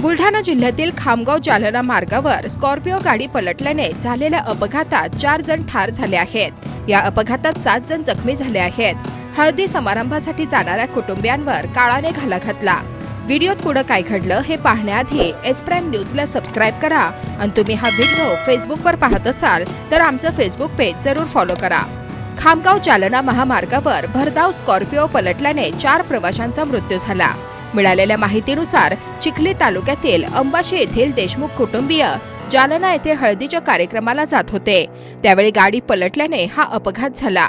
बुलढाणा जिल्ह्यातील खामगाव जालना मार्गावर स्कॉर्पिओ गाडी पलटल्याने झालेल्या अपघातात चार जण ठार झाले आहेत. या अपघातात सात जण जखमी झाले आहेत. हळदी समारंभासाठी जाणाऱ्या कुटुंबियांवर काळाने घाला घातला. व्हिडिओत पुढे काय घडलं हे पाहण्याआधी एस प्राईम न्यूजला सबस्क्राईब करा. आणि तुम्ही हा व्हिडिओ फेसबुकवर पाहत असाल तर आमचं फेसबुक पेज जरूर फॉलो करा. खामगाव जालना महामार्गावर भरधाव स्कॉर्पिओ पलटल्याने चार प्रवाशांचा मृत्यू झाला. मिळालेल्या माहितीनुसार चिखली तालुक्यातील अंबाशी येथील देशमुख कुटुंबीय जालना येथे हळदीच्या कार्यक्रमाला जात होते. त्यावेळी गाडी पलटल्याने हा अपघात झाला.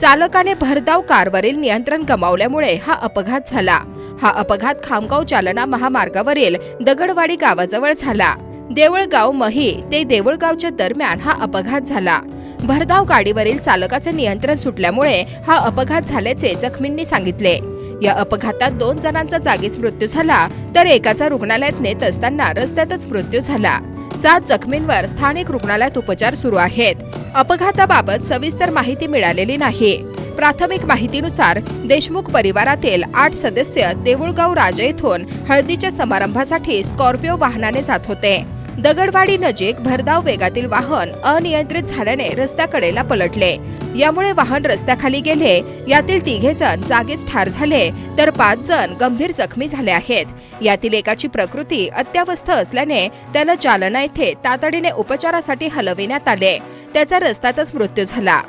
चालकाने भरधाव कारवरील नियंत्रण गमावल्यामुळे हा अपघात झाला. हा अपघात खामगाव जालना महामार्गावरील दगडवाडी गावाजवळ झाला. देवळगाव मही ते देवळगावच्या दरम्यान हा अपघात झाला. भरधाव गाडीवरील चालकाचे नियंत्रण सुटल्यामुळे हा अपघात झाल्याचे जखमींनी सांगितले. या अपघातात दोन जणांचा जागीच मृत्यू झाला तर एकाचा रुग्णालयात नेत असताना रस्त्यातच मृत्यू झाला. सात जखमींवर स्थानिक रुग्णालयात उपचार सुरू आहेत. अपघाताबाबत सविस्तर माहिती मिळालेली नाही. प्राथमिक माहितीनुसार देशमुख परिवारातील आठ सदस्य देऊळगाव राजे येथून हळदीच्या समारंभासाठी स्कॉर्पिओ वाहनाने जात होते. दगडवाडी नजीक भरधाव वेगातील वाहन अनियंत्रित झाल्याने रस्त्याकडेला पलटले. यामुळे वाहन रस्त्याखाली गेले. यातील तिघे जण जागीच ठार झाले तर पाच जण गंभीर जखमी झाले आहेत. यातील एकाची प्रकृती अत्यावस्थ असल्याने त्याला जालना येथे तातडीने उपचारासाठी हलविण्यात आले. त्याचा रस्त्यातच मृत्यू झाला.